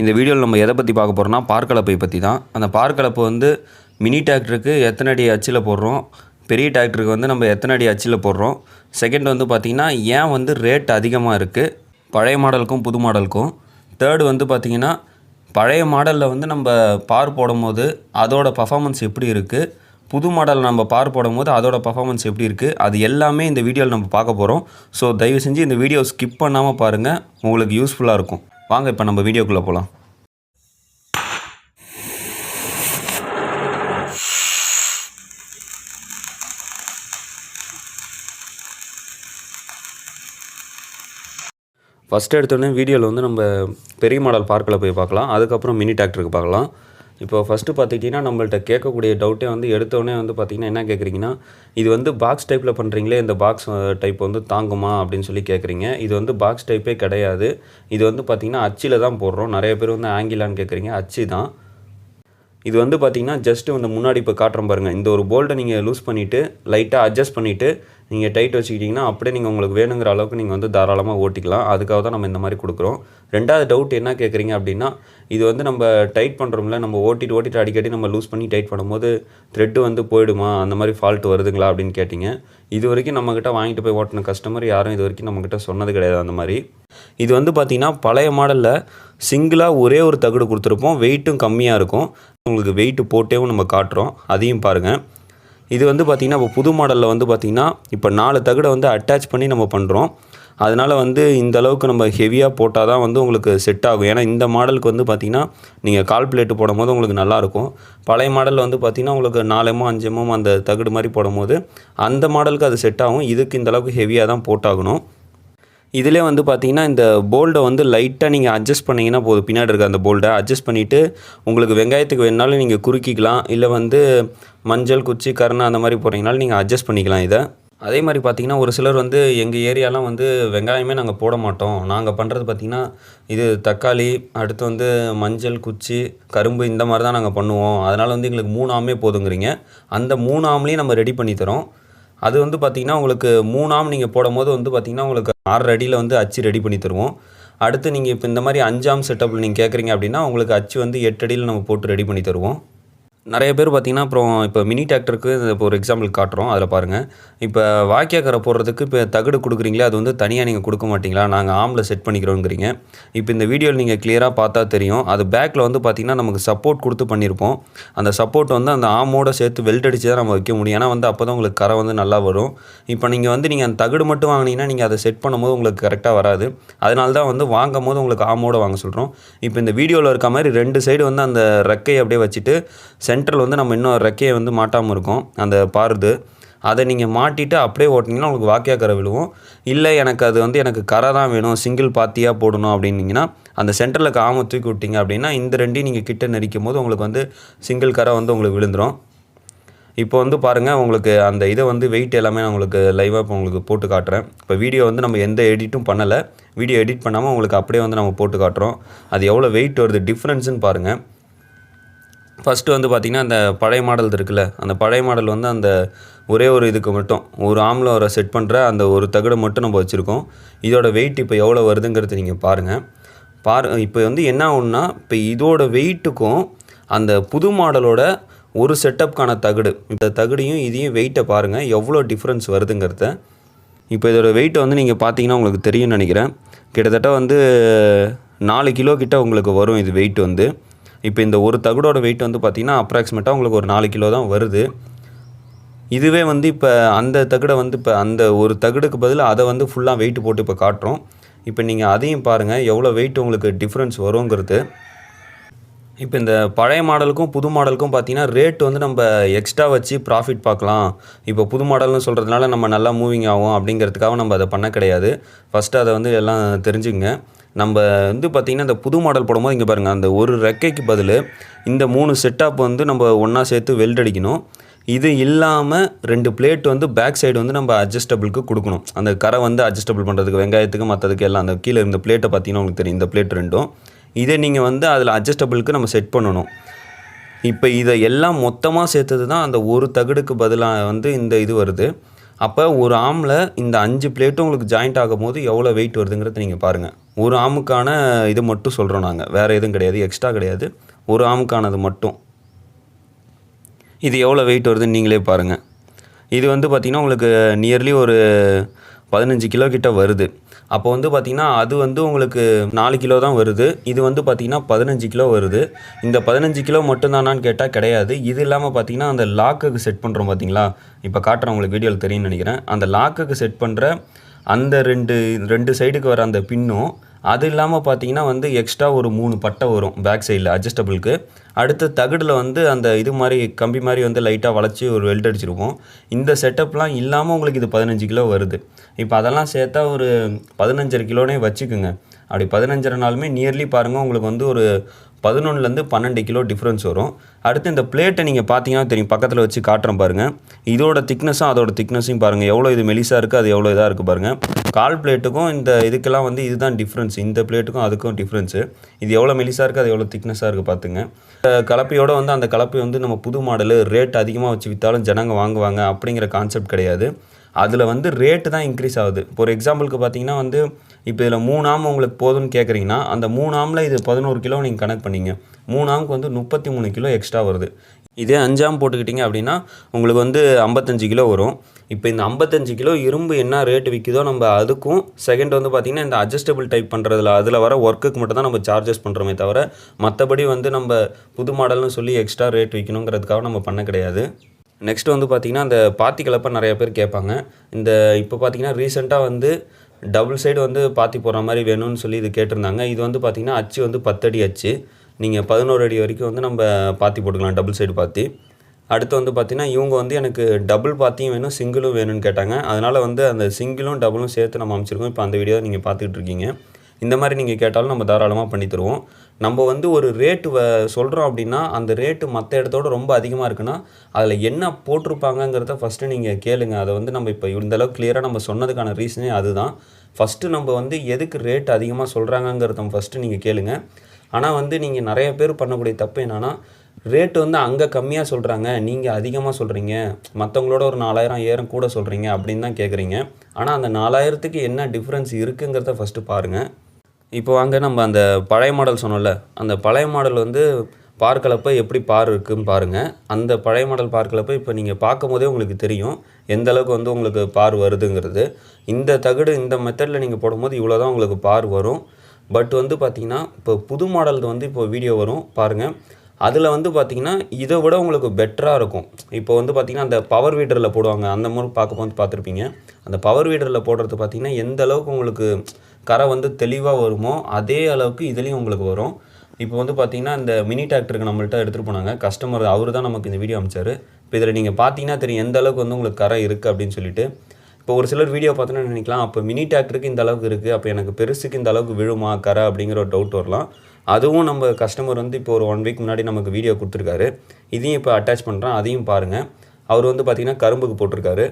இந்த வீடியோவில் நம்ம எதை பற்றி பார்க்க போகிறோம்னா பார்க்கலப்பை பற்றி தான். அந்த பார்க்கலப்பு வந்து மினி டிராக்டருக்கு எத்தனை அடி அச்சில் போடுறோம்? பெரிய டிராக்டருக்கு வந்து நம்ம எத்தனை அடி அச்சில் போடுறோம்? செகண்ட் வந்து பார்த்திங்கன்னா ஏன் வந்து ரேட் அதிகமாக இருக்குது பழைய மாடலுக்கும் புது மாடலுக்கும். தேர்டு வந்து பார்த்திங்கன்னா பழைய மாடலில் வந்து நம்ம பார் போடும்போது அதோடய பர்ஃபாமன்ஸ் எப்படி இருக்குது புது மாடல் நம்ம பார் போடும்போது அதோடய பர்ஃபாமன்ஸ் எப்படி இருக்குது அது எல்லாமே இந்த வீடியோவில் நம்ம பார்க்க போகிறோம் ஸோ தயவு செஞ்சு இந்த வீடியோ ஸ்கிப் பண்ணாமல் பாருங்கள் உங்களுக்கு யூஸ்ஃபுல்லாக இருக்கும். வாங்க இப்போ நம்ம வீடியோக்குள்ளே போகலாம் ஃபஸ்ட்டு எடுத்தோடனே வீடியோவில் வந்து நம்ம பெரிய மாடல் பார்க்கில் போய் பார்க்கலாம். அதுக்கப்புறம் மினி டிராக்டருக்கு பார்க்கலாம். இப்போ ஃபஸ்ட்டு பார்த்துக்கிட்டிங்கன்னா நம்மள்ட்ட கேட்கக்கூடிய டவுட்டே வந்து எடுத்தோடனே வந்து பார்த்திங்கன்னா என்ன கேட்குறீங்கன்னா இது வந்து பாக்ஸ் டைப்பில் பண்ணுறீங்களே இந்த பாக்ஸ் டைப் வந்து தாங்குமா அப்படின்னு சொல்லி கேட்குறீங்க. இது வந்து பாக்ஸ் டைப்பே கிடையாது. இது வந்து பார்த்திங்கன்னா அச்சில் தான் போடுறோம். நிறைய பேர் வந்து ஆங்கிலான்னு கேட்குறீங்க. அச்சு தான். இது வந்து பார்த்திங்கன்னா ஜஸ்ட்டு வந்து முன்னாடி இப்போ காட்டுறோம் பாருங்கள் இந்த ஒரு போல்ட்டை நீங்கள் லூஸ் பண்ணிவிட்டு லைட்டாக அட்ஜஸ்ட் பண்ணிவிட்டு நீங்கள் டைட் வச்சுக்கிட்டிங்கன்னா அப்படியே நீங்கள் உங்களுக்கு வேணுங்கிற அளவுக்கு நீங்கள் வந்து தாராளமாக ஓட்டிக்கலாம். அதுக்காக தான் நம்ம இந்த மாதிரி கொடுக்குறோம். ரெண்டாவது டவுட் என்ன கேட்குறீங்க அப்படின்னா இது வந்து நம்ம டைட் பண்ணுறோம்ல நம்ம ஓட்டிட்டு ஓட்டிட்டு அடிக்கடி நம்ம லூஸ் பண்ணி டைட் பண்ணும்போது த்ரெட்டு வந்து போயிடுமா? அந்த மாதிரி ஃபால்ட் வருதுங்களா அப்படின்னு கேட்டிங்க. இது வரைக்கும் நம்மக்கிட்ட வாங்கிட்டு போய் ஓட்டின கஸ்டமர் யாரும் இது வரைக்கும் நம்மக்கிட்ட சொன்னது கிடையாது அந்த மாதிரி. இது வந்து பார்த்திங்கன்னா பழைய மாடலில் சிங்கிளாக ஒரே ஒரு தகடு கொடுத்துருப்போம். வெயிட்டும் கம்மியாக இருக்கும். உங்களுக்கு வெயிட்டு போட்டேவும் நம்ம காட்டுறோம். அதையும் பாருங்கள் இது வந்து பார்த்திங்கன்னா இப்போ புது மாடலில் வந்து பார்த்திங்கன்னா இப்போ நாலு தகடை வந்து அட்டாச் பண்ணி நம்ம பண்ணுறோம் அதனால் வந்து இந்த அளவுக்கு நம்ம ஹெவியாக போட்டால் தான் வந்து உங்களுக்கு செட் ஆகும். ஏன்னா இந்த மாடலுக்கு வந்து பார்த்திங்கன்னா நீங்கள் கால் பிளேட்டு போடும்போது உங்களுக்கு நல்லாயிருக்கும். பழைய மாடலில் வந்து பார்த்திங்கன்னா உங்களுக்கு நாலெமோ அஞ்செமோ அந்த தகுடு மாதிரி போடும்போது அந்த மாடலுக்கு அது செட் ஆகும். இதுக்கு இந்த அளவுக்கு ஹெவியாக தான் போட்டாகணும். இதிலே வந்து பார்த்தீங்கன்னா இந்த போல்டை வந்து லைட்டாக நீங்கள் அட்ஜஸ்ட் பண்ணிங்கன்னா போதும். பின்னாடி இருக்க அந்த போல்டை அட்ஜஸ்ட் பண்ணிவிட்டு உங்களுக்கு வெங்காயத்துக்கு வேணுனாலும் நீங்கள் குறுக்கிக்கலாம். இல்லை வந்து மஞ்சள் குச்சி கருணை அந்த மாதிரி போடுறீங்கனாலும் நீங்கள் அட்ஜஸ்ட் பண்ணிக்கலாம் இதை. அதே மாதிரி பார்த்தீங்கன்னா ஒரு சிலர் வந்து எங்கள் ஏரியாலாம் வந்து வெங்காயமே நாங்கள் போட மாட்டோம். நாங்கள் பண்ணுறது பார்த்திங்கன்னா இது தக்காளி அடுத்து வந்து மஞ்சள் குச்சி கரும்பு இந்த மாதிரி தான் நாங்கள் பண்ணுவோம். அதனால் வந்து எங்களுக்கு மூணு ஆமே போதுங்கிறீங்க. அந்த மூணு ஆம்லேயும் நம்ம ரெடி பண்ணி தரோம். அது வந்து பார்த்திங்கன்னா உங்களுக்கு மூணாம் நீங்கள் போடும்போது வந்து பார்த்திங்கன்னா உங்களுக்கு ஆறரை அடியில் வந்து அச்சு ரெடி பண்ணி தருவோம். அடுத்து நீங்கள் இப்போ இந்த மாதிரி அஞ்சாம் செட்டப்பில் நீங்கள் கேட்குறீங்க அப்படின்னா உங்களுக்கு அச்சு வந்து எட்டு அடியில் நம்ம போட்டு ரெடி பண்ணி தருவோம். நிறைய பேர் பார்த்திங்கன்னா அப்புறம் இப்போ மினி டிராக்டருக்கு இப்போ ஒரு எக்ஸாம்பிள் காட்டுறோம் அதில் பாருங்கள் இப்போ வாக்கியாக்கரை போடுறதுக்கு இப்போ தகடு கொடுக்குறீங்களே அது வந்து தனியாக நீங்கள் கொடுக்க மாட்டிங்களா? நாங்கள் ஆமில் செட் பண்ணிக்கிறோங்கிறீங்க. இப்போ இந்த வீடியோவில் நீங்கள் கிளியராக பார்த்தா தெரியும். அது பேக்கில் வந்து பார்த்திங்கன்னா நமக்கு சப்போர்ட் கொடுத்து பண்ணியிருப்போம். அந்த சப்போர்ட் வந்து அந்த ஆமோட சேர்த்து வெல்ட் அடித்து தான் நம்ம வைக்க முடியும். ஏன்னா வந்து அப்போ தான் உங்களுக்கு கரை வந்து நல்லா வரும். இப்போ நீங்கள் வந்து நீங்கள் அந்த தகடு மட்டும் வாங்கினீங்கன்னா நீங்கள் அதை செட் பண்ணும்போது உங்களுக்கு கரெக்டாக வராது. அதனால தான் வந்து வாங்கும் போது உங்களுக்கு ஆமோட வாங்க சொல்கிறோம் இப்போ இந்த வீடியோவில் இருக்க மாதிரி ரெண்டு சைடு வந்து அந்த ரெக்கையை அப்படியே வச்சுட்டு சென்ட் சென்டரில் வந்து நம்ம இன்னும் ரெக்கையை வந்து மாட்டாமல் இருக்கும். அந்த பாருது. அதை நீங்கள் மாட்டிட்டு அப்படியே ஓட்டினீங்கன்னா உங்களுக்கு வாக்கியா கரை விழுவும். இல்லை எனக்கு அது வந்து எனக்கு கரை தான் வேணும். சிங்கிள் பாத்தியாக போடணும் அப்படின்னீங்கன்னா அந்த சென்டரில் காம தூக்கி விட்டிங்க அப்படின்னா இந்த ரெண்டையும் நீங்கள் கிட்ட நெரிக்கும் போது உங்களுக்கு வந்து சிங்கிள் கரை வந்து உங்களுக்கு விழுந்துடும் இப்போ வந்து பாருங்கள் உங்களுக்கு அந்த இதை வந்து வெயிட் எல்லாமே நான் உங்களுக்கு லைவாக இப்போ உங்களுக்கு போட்டு காட்டுறேன். இப்போ வீடியோ வந்து நம்ம எந்த எடிட்டும் பண்ணலை. வீடியோ எடிட் பண்ணாமல் உங்களுக்கு அப்படியே வந்து நம்ம போட்டு காட்டுறோம். அது எவ்வளோ வெயிட் வருது? டிஃப்ரென்ஸுன்னு பாருங்கள் ஃபஸ்ட்டு வந்து பார்த்திங்கன்னா அந்த பழைய மாடல் இருக்குல்ல அந்த பழைய மாடல் வந்து அந்த ஒரே ஒரு இதுக்கு மட்டும் ஒரு ஆம்ல வர செட் பண்ணுற அந்த ஒரு தகடை மட்டும் நம்ம வச்சுருக்கோம். இதோட வெயிட் இப்போ எவ்வளோ வருதுங்கிறது நீங்கள் பாருங்கள் பாரு இப்போ வந்து என்ன ஆகுன்னா இப்போ இதோட வெயிட்டுக்கும் அந்த புது மாடலோட ஒரு செட்டப்க்கான தகடு இந்த தகடையும் இதையும் வெயிட்டை பாருங்கள் எவ்வளோ டிஃப்ரென்ஸ் வருதுங்கிறத. இப்போ இதோட வெயிட்டை வந்து நீங்கள் பார்த்தீங்கன்னா உங்களுக்கு தெரியும்னு நினைக்கிறேன். கிட்டத்தட்ட வந்து நாலு கிலோ கிட்ட உங்களுக்கு வரும் இது வெயிட் வந்து. இப்போ இந்த ஒரு தகடோட வெயிட் வந்து பார்த்திங்கன்னா அப்ராக்சிமேட்டாக உங்களுக்கு ஒரு நாலு கிலோ தான் வருது. இதுவே வந்து இப்போ அந்த தகடை வந்து இப்போ அந்த ஒரு தகடுக்கு பதில் அதை வந்து ஃபுல்லாக வெயிட் போட்டு இப்போ காட்டுறோம். இப்போ நீங்கள் அதையும் பாருங்கள் எவ்வளோ வெயிட் உங்களுக்கு டிஃப்ரென்ஸ் வருங்கிறது. இப்போ இந்த பழைய மாடலுக்கும் புது மாடலுக்கும் பார்த்தீங்கன்னா ரேட் வந்து நம்ம எக்ஸ்ட்ரா வச்சு ப்ராஃபிட் பார்க்கலாம். இப்போ புது மாடல்னு சொல்கிறதுனால நம்ம நல்லா மூவிங் ஆகும் அப்படிங்கிறதுக்காக நம்ம அதை பண்ண கிடையாது. ஃபஸ்ட்டு அதை வந்து எல்லாம் தெரிஞ்சுங்க நம்ம வந்து பார்த்திங்கன்னா இந்த புது மாடல் போடும்போது இங்கே பாருங்கள் அந்த ஒரு ரெக்கைக்கு பதில் இந்த மூணு செட்டப் வந்து நம்ம ஒன்றா சேர்த்து வெல்ட் அடிக்கணும். இது இல்லாமல் ரெண்டு பிளேட் வந்து பேக் சைடு வந்து நம்ம அட்ஜஸ்டபிளுக்கு கொடுக்கணும். அந்த கரை வந்து அட்ஜஸ்டபிள் பண்ணுறதுக்கு வெங்காயத்துக்கு மற்றதுக்கு எல்லாம் அந்த கீழே இருந்த பிளேட்டை பார்த்தீங்கன்னா உங்களுக்கு தெரியும் இந்த பிளேட் ரெண்டும். இதை நீங்கள் வந்து அதில் அட்ஜஸ்டபிளுக்கு நம்ம செட் பண்ணணும். இப்போ இதை எல்லாம் மொத்தமாக சேர்த்தது தான் அந்த ஒரு தகடுக்கு பதிலாக வந்து இந்த இது வருது. அப்போ ஒரு ஆமில் இந்த அஞ்சு பிளேட்டும் உங்களுக்கு ஜாயிண்ட் ஆகும் போது எவ்வளோ வெயிட் வருதுங்கிறத நீங்கள் பாருங்கள் ஒரு ஆமுக்கான இது மட்டும் சொல்கிறோம் நாங்கள் வேறு எதுவும் கிடையாது. எக்ஸ்ட்ரா கிடையாது. ஒரு ஆமுக்கானது மட்டும். இது எவ்வளோ வெயிட் வருதுன்னு நீங்களே பாருங்கள் இது வந்து பார்த்திங்கன்னா உங்களுக்கு நியர்லி ஒரு பதினஞ்சு கிலோ கிட்ட வருது. அப்போ வந்து பார்த்திங்கன்னா அது வந்து உங்களுக்கு நாலு கிலோ தான் வருது. இது வந்து பார்த்திங்கன்னா பதினஞ்சு கிலோ வருது. இந்த பதினஞ்சு கிலோ மட்டும்தானான்னு கேட்டால் கிடையாது. இது இல்லாமல் பார்த்திங்கன்னா அந்த லாக்குக்கு செட் பண்ணுறோம் பார்த்தீங்களா இப்போ காட்டுறேன் உங்களுக்கு வீடியோவில் தெரியும்னு நினைக்கிறேன். அந்த லாக்குக்கு செட் பண்ணுற அந்த ரெண்டு ரெண்டு சைடுக்கு வர அந்த பின்னும் அது இல்லாமல் பார்த்தீங்கன்னா வந்து எக்ஸ்ட்ரா ஒரு மூணு பட்டை வரும் பேக் சைடில் அட்ஜஸ்டபிளுக்கு அடுத்து தகடில் வந்து அந்த இது மாதிரி கம்பி மாதிரி வந்து லைட்டாக வளைச்சி ஒரு வெல்ட் அடிச்சிருப்போம். இந்த செட்டப்லாம் இல்லாமல் உங்களுக்கு இது பதினஞ்சு கிலோ வருது. இப்போ அதெல்லாம் சேர்த்தா ஒரு பதினஞ்சரை கிலோனே வச்சுக்குங்க. அப்படி பதினஞ்சரை நாளுமே நியர்லி பாருங்கள் உங்களுக்கு வந்து ஒரு பதினொன்றுலேருந்து பன்னெண்டு கிலோ டிஃப்ரென்ஸ் வரும். அடுத்து இந்த பிளேட்டை நீங்கள் பார்த்தீங்கன்னா தெரியும் பக்கத்தில் வச்சு காட்டுறேன் பாருங்கள் இதோட திக்னஸும் அதோட திக்னஸையும் பாருங்கள் எவ்வளோ இது மெலிசாக இருக்குது அது எவ்வளோ இதாக இருக்குது பாருங்கள் கால் பிளேட்டுக்கும் இந்த இதுக்கெல்லாம் வந்து இதுதான் டிஃப்ரென்ஸ் இந்த பிளேட்டுக்கும் அதுக்கும் டிஃப்ரென்ஸு இது எவ்வளோ மெலிசாக இருக்குது அது எவ்வளோ திக்னஸாக இருக்குது பார்த்துங்க கலப்பையோட வந்து அந்த கலப்பை வந்து நம்ம புது மாடலு ரேட் அதிகமாக வச்சு விற்றாலும் ஜனங்க வாங்குவாங்க அப்படிங்கிற கான்செப்ட் கிடையாது. அதில் வந்து ரேட்டு தான் இன்க்ரீஸ் ஆகுது. இப்போ ஒரு எக்ஸாம்பிளுக்கு பார்த்தீங்கன்னா வந்து இப்போ இதில் மூணு ஆம் உங்களுக்கு போதும்னு கேட்குறீங்கன்னா அந்த மூணு ஆமில் இது பதினோரு கிலோ நீங்கள் கனெக்ட் பண்ணிங்க. மூணு ஆமுக்கு வந்து முப்பத்தி மூணு கிலோ எக்ஸ்ட்ரா வருது. இதே அஞ்சாம் போட்டுக்கிட்டிங்க அப்படின்னா உங்களுக்கு வந்து ஐம்பத்தஞ்சு கிலோ வரும். இப்போ இந்த ஐம்பத்தஞ்சு கிலோ இரும்பு என்ன ரேட்டு விற்கிதோ நம்ம அதுக்கும் செகண்ட் வந்து பார்த்திங்கன்னா இந்த அட்ஜஸ்டபிள் டைப் பண்ணுறதுல அதில் வர ஒர்க்குக்கு மட்டும் தான் நம்ம சார்ஜஸ் பண்ணுறோமே தவிர மற்றபடி வந்து நம்ம புது மாடல்னு சொல்லி எக்ஸ்ட்ரா ரேட் விற்கணுங்கிறதுக்காக நம்ம பண்ண கிடையாது. நெக்ஸ்ட் வந்து பார்த்திங்கன்னா அந்த பாத்தி கலப்பை நிறைய பேர் கேட்பாங்க. இந்த இப்போ பார்த்திங்கன்னா ரீசெண்டாக வந்து டபுள் சைடு வந்து பாத்தி போடுற மாதிரி வேணும்னு சொல்லி இது கேட்டிருந்தாங்க. இது வந்து பார்த்திங்கன்னா அச்சு வந்து பத்தடி அச்சு. நீங்கள் பதினோரு அடி வரைக்கும் வந்து நம்ம பாத்தி போட்டுக்கலாம் டபுள் சைடு பாத்தி. அடுத்து வந்து பார்த்திங்கன்னா இவங்க வந்து எனக்கு டபுள் பாத்தியும் வேணும் சிங்கிளும் வேணும்னு கேட்டாங்க. அதனால் வந்து அந்த சிங்கிளும் டபுளும் சேர்த்து நம்ம அமைச்சிருக்கோம். இப்போ அந்த வீடியோ நீங்கள் பார்த்துக்கிட்டு இருக்கீங்க. இந்த மாதிரி நீங்கள் கேட்டாலும் நம்ம தாராளமாக பண்ணி தருவோம். நம்ம வந்து ஒரு ரேட்டு வ சொல்கிறோம் அப்படின்னா அந்த ரேட்டு மற்ற இடத்தோட ரொம்ப அதிகமாக இருக்குன்னா அதில் என்ன போட்டிருப்பாங்கங்கிறத ஃபஸ்ட்டு நீங்கள் கேளுங்க. அதை வந்து நம்ம இப்போ இந்த அளவுக்கு கிளியராக நம்ம சொன்னதுக்கான ரீசனே அதுதான். ஃபஸ்ட்டு நம்ம வந்து எதுக்கு ரேட் அதிகமாக சொல்கிறாங்கங்கிறத ஃபஸ்ட்டு நீங்கள் கேளுங்க. ஆனால் வந்து நீங்கள் நிறைய பேர் பண்ணக்கூடிய தப்பு என்னென்னா ரேட்டு வந்து அங்கே கம்மியாக சொல்கிறாங்க நீங்கள் அதிகமாக சொல்கிறீங்க மற்றவங்களோட ஒரு நாலாயிரம் ஏறம் கூட சொல்கிறீங்க அப்படின்னு தான் கேட்குறீங்க ஆனால் அந்த நாலாயிரத்துக்கு என்ன டிஃப்ரென்ஸ் இருக்குங்கிறத ஃபஸ்ட்டு பாருங்கள் இப்போ வாங்க நம்ம அந்த பழைய மாடல் சொன்னோம்ல அந்த பழைய மாடல் வந்து பார்க்கலப்போ எப்படி பார் இருக்குன்னு பாருங்கள் அந்த பழைய மாடல் பார்க்கலப்ப இப்போ நீங்கள் பார்க்கும் போதே உங்களுக்கு தெரியும் எந்த அளவுக்கு வந்து உங்களுக்கு பார் வருதுங்கிறது. இந்த தகடு இந்த மெத்தடில் நீங்கள் போடும்போது இவ்வளோ தான் உங்களுக்கு பார் வரும். பட் வந்து பார்த்திங்கன்னா இப்போ புது மாடல் வந்து இப்போ வீடியோ வரும் பாருங்கள் அதில் வந்து பார்த்திங்கன்னா இதை விட உங்களுக்கு பெட்டராக இருக்கும். இப்போ வந்து பார்த்திங்கன்னா அந்த பவர் வீடரில் போடுவாங்க அந்த மாதிரி பார்க்கும்போது பார்த்துருப்பீங்க. அந்த பவர் வீடரில் போடுறது பார்த்திங்கன்னா எந்த அளவுக்கு உங்களுக்கு கரை வந்து தெளிவாக வருமோ அதே அளவுக்கு இதுலேயும் உங்களுக்கு வரும். இப்போ வந்து பார்த்தீங்கன்னா இந்த மினி டிராக்டருக்கு நம்மள்ட்ட எடுத்துகிட்டு போனாங்க. கஸ்டமர் அவர் தான் நமக்கு இந்த வீடியோ அமிச்சார். இப்போ இதில் நீங்கள் பார்த்தீங்கன்னா தெரியும் எந்த அளவுக்கு வந்து உங்களுக்கு கரை இருக்குது அப்படின்னு சொல்லிட்டு. இப்போ ஒரு சிலர் வீடியோ பார்த்தோன்னா நினைக்கலாம் அப்போ மினி டிராக்டருக்கு இந்த அளவுக்கு இருக்குது அப்போ எனக்கு பெருசுக்கு இந்த அளவுக்கு விழுமா கரை அப்படிங்கிற ஒரு டவுட் வரலாம். அதுவும் நம்ம கஸ்டமர் வந்து இப்போ ஒரு ஒன் வீக் முன்னாடி நமக்கு வீடியோ கொடுத்துருக்காரு. இதையும் இப்போ அட்டாச் பண்ணுறேன் அதையும் பாருங்கள் அவர் வந்து பார்த்திங்கன்னா கரும்புக்கு போட்டிருக்காரு.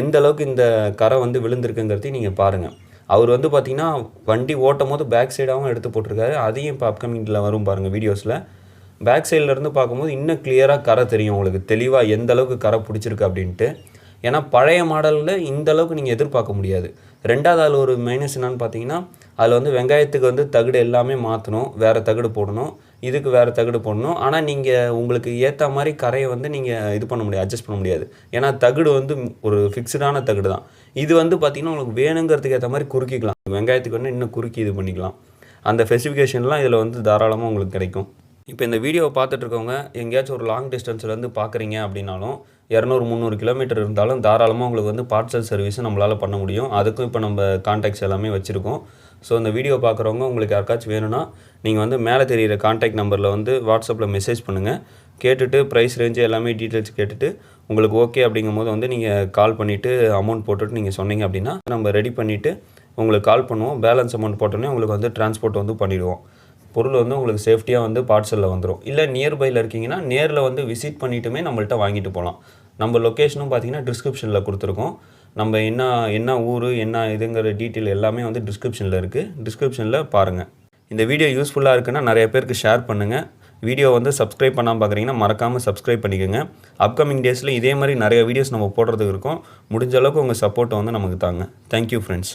எந்த அளவுக்கு இந்த கரை வந்து விழுந்திருக்குங்கிறதையும் நீங்கள் பாருங்கள் அவர் வந்து பார்த்திங்கன்னா வண்டி ஓட்டும் போது பேக் சைடாகவும் எடுத்து போட்டிருக்காரு. அதையும் இப்போ அப்கமிங்கில் வரும் பாருங்கள் வீடியோஸில் பேக் சைட்லேருந்து பார்க்கும்போது இன்னும் கிளியராக கரை தெரியும் உங்களுக்கு. தெளிவாக எந்த அளவுக்கு கரை பிடிச்சிருக்கு அப்படின்ட்டு. ஏன்னா பழைய மாடலில் இந்த அளவுக்கு நீங்கள் எதிர்பார்க்க முடியாது. ரெண்டாவது அதில் ஒரு மைனஸ் என்னன்னு பார்த்தீங்கன்னா அதில் வந்து வெங்காயத்துக்கு வந்து தகுடு எல்லாமே மாற்றணும் வேறு தகுடு போடணும். இதுக்கு வேறு தகுடு போடணும். ஆனால் நீங்கள் உங்களுக்கு ஏற்ற மாதிரி கரையை வந்து நீங்கள் இது பண்ண முடியாது அட்ஜஸ்ட் பண்ண முடியாது. ஏன்னா தகுடு வந்து ஒரு ஃபிக்ஸ்டான தகுடு தான். இது வந்து பார்த்திங்கன்னா உங்களுக்கு வேணுங்கிறதுக்கு ஏற்ற மாதிரி குறுக்கிக்கலாம். வெங்காயத்துக்கு வந்து இன்னும் குறுக்கி இது பண்ணிக்கலாம். அந்த ஸ்பெசிஃபிகேஷன்லாம் இதில் வந்து தாராளமாக உங்களுக்கு கிடைக்கும். இப்போ இந்த வீடியோவை பார்த்துட்ருக்கவங்க எங்கேயாச்சும் ஒரு லாங் டிஸ்டன்ஸ்லேருந்து பார்க்குறீங்க அப்படின்னாலும் இரநூறு முந்நூறு கிலோமீட்டர் இருந்தாலும் தாராளமாக உங்களுக்கு வந்து பார்சல் சர்வீஸும் நம்மளால் பண்ண முடியும். அதுக்கும் இப்போ நம்ம கான்டாக்ட்ஸ் எல்லாமே வச்சுருக்கோம். ஸோ இந்த வீடியோ பார்க்குறவங்க உங்களுக்கு யாருக்காச்சும் வேணும்னா நீங்கள் வந்து மேலே தெரிகிற கான்டாக்ட் நம்பரில் வந்து வாட்ஸ்அப்பில் மெசேஜ் பண்ணுங்கள் கேட்டுட்டு ப்ரைஸ் ரேஞ்சு எல்லாமே டீட்டெயில்ஸ் கேட்டுட்டு உங்களுக்கு ஓகே அப்படிங்கும் போது வந்து நீங்கள் கால் பண்ணிவிட்டு அமௌண்ட் போட்டுட்டு நீங்கள் சொன்னீங்க அப்படின்னா நம்ம ரெடி பண்ணிவிட்டு உங்களுக்கு கால் பண்ணுவோம். பேலன்ஸ் அமௌண்ட் போட்டோன்னே உங்களுக்கு வந்து டிரான்ஸ்போர்ட் வந்து பண்ணிவிடுவோம் பொருள் வந்து உங்களுக்கு சேஃப்டியாக வந்து பார்சலில் வந்துடும் இல்லை நியர்பையில் இருக்கீங்கன்னா நேரில் வந்து விசிட் பண்ணிவிட்டுமே நம்மள்ட்ட வாங்கிட்டு போகலாம் நம்ம லொக்கேஷனும் பார்த்தீங்கன்னா டிஸ்கிரிப்ஷனில் கொடுத்துருக்கோம். நம்ம என்ன என்ன ஊர் என்ன இதுங்கிற டீட்டெயில் எல்லாமே வந்து டிஸ்கிரிப்ஷனில் இருக்குது டிஸ்கிரிப்ஷனில் பாருங்கள் இந்த வீடியோ யூஸ்ஃபுல்லாக இருக்குன்னா நிறைய பேருக்கு ஷேர் பண்ணுங்கள் வீடியோ வந்து சப்ஸ்கிரைப் பண்ணாமல் பார்க்குறீங்கன்னா மறக்காமல் சப்ஸ்கிரைப் பண்ணிக்கோங்க. அப்கமிங் டேஸில் இதே மாதிரி நிறைய வீடியோஸ் நம்ம போடுறதுக்கு இருக்கும். முடிஞ்ச அளவுக்கு உங்கள் சப்போர்ட்டை வந்து நமக்கு தாங்க. Thank you friends